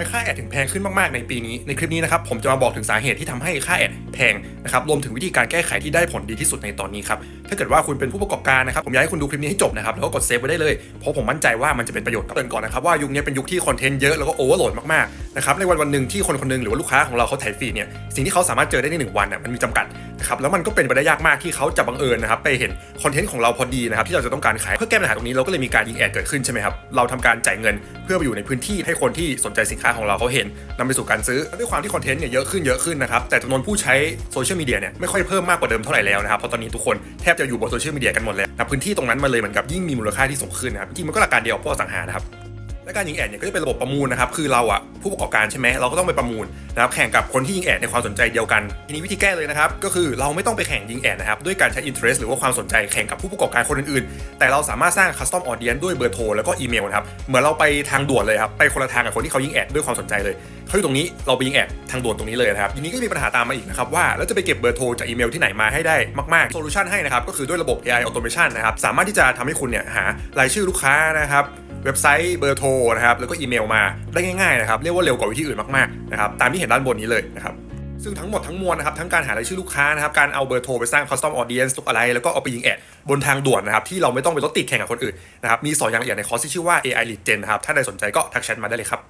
ไมค่าแอดถึงแพงขึ้นมากๆในปีนี้ ในคลิปนี้นะครับผมจะมาบอกถึงสาเหตุที่ทำให้ค่าแอด พงนะครับรวมถึงวิธีการแก้ไขที่ได้ผลดีที่สุดในตอนนี้ครับถ้าเกิดว่าคุณเป็นผู้ประกอบการนะครับผมอยากให้คุณดูคลิปนี้ให้จบนะครับแล้วก็กดเซฟไว้ได้เลยเพราะผมมั่นใจว่ามันจะเป็นประโยชน์กับเตือนก่อนนะครับว่ายุคนี้เป็นยุคที่คอนเทนต์เยอะแล้วก็โอเวอร์โหลดมากๆนะครับในวันวันหนึ่งที่คนคนหนึงหรือว่าลูกค้าของเราเขาถ่ายฟีดเนี่ยสิ่งที่เขาสามารถเจอได้ในหนึ่งวันน่ะมันมีจำกัดนะครับแล้วมันก็เป็นไปได้ยากมากที่เขาจะบังเอิญนะครับไปเห็นคอนเทนต์ของเราพอดีนะครับที่เราจะต้องการขายเพื่อแก้ปัญหาตรงนี้เราก็เลยมีการยิงแอดเกิดขึ้นใช่ไหมครับเราทำการจ่ายเงินเพื่อไปอยู่ในพื้นที่ให้คนที่สนใจสินค้าของเราเขาเห็น นำไปสู่การซื้อด้วยความที่คอนเทนต์เนี่ยเยอะขึ้นเยอะขึ้นนะครับแต่จำนวนผู้ใช้โซเชียลมีเดียเนี่ยไม่ค่อยเพิ่มมากกว่าเดิมเท่าไหร่แล้วนะครับเพราะตอนนี้ทุกคนแทบจะอยู่บนโซเชียลมีเดียกันหมดแล้วนะพื้นที่ตรงนั้นมันเลยเหมือนกับยิ่งมีมูลค่าที่สูงขึ้นนะครับจริงมันก็หลักการเดียวพวกอสังหานะครับ และการยิงแอดเนี่ยก็จะเป็นระบบประมูลนะครับ คือเราอะผู้ประกอบการใช่ไหมเราก็ต้องไปประมูลนะครับแข่งกับคนที่ยิงแอดในความสนใจเดียวกันทีนี้วิธีแก้เลยนะครับ ก็คือเราไม่ต้องไปแข่งยิงแอดนะครับด้วยการใช้ interest หรือว่าความสนใจแข่งกับผู้ประกอบการคนอื่นๆ แต่เราสามารถสร้าง custom audience ด้วยเบอร์โทรแล้วก็อีเมลนะครับเหมือนเราไปทางด่วนเลยครับไปคนละทางกับคนที่เขายิงแอดด้วยความสนใจเลยเขาอยู่ตรงนี้เราไปยิงแอดทางด่วนตรงนี้เลยนะครับทีนี้ก็มีปัญหาตามมาอีกนะครับว่าแล้วจะไปเก็บเบอร์โทรจากอีเมลที่ไหนมาให้ได้มากๆโซลูชันให้นะครับก็คือด้วยระบบ AI automation นะครับสามารถที่จะทำให้คุณเนี่ยหารายชื่อลูกค้านะครับ เว็บไซต์เบอร์โทรนะครับแล้วก็อีเมลมาได้ง่ายๆนะครับเรียกว่าเร็วกว่าวิธีอื่นมากๆนะครับตามที่เห็นด้านบนนี้เลยนะครับซึ่งทั้งหมดทั้งมวลนะครับทั้งการหารายชื่อลูกค้านะครับการเอาเบอร์โทรไปสร้าง custom audience ตุกอะไร แล้วก็เอาไปยิงแอดบนทางด่วนนะครับที่เราไม่ต้องไปรถติดแข่งกับคนอื่นนะครับมีสอนอย่างละเอียดในคอร์สที่ชื่อว่า AI Lead Gen นะครับถ้าใครสนใจก็ทักแชทมาได้เลยครับ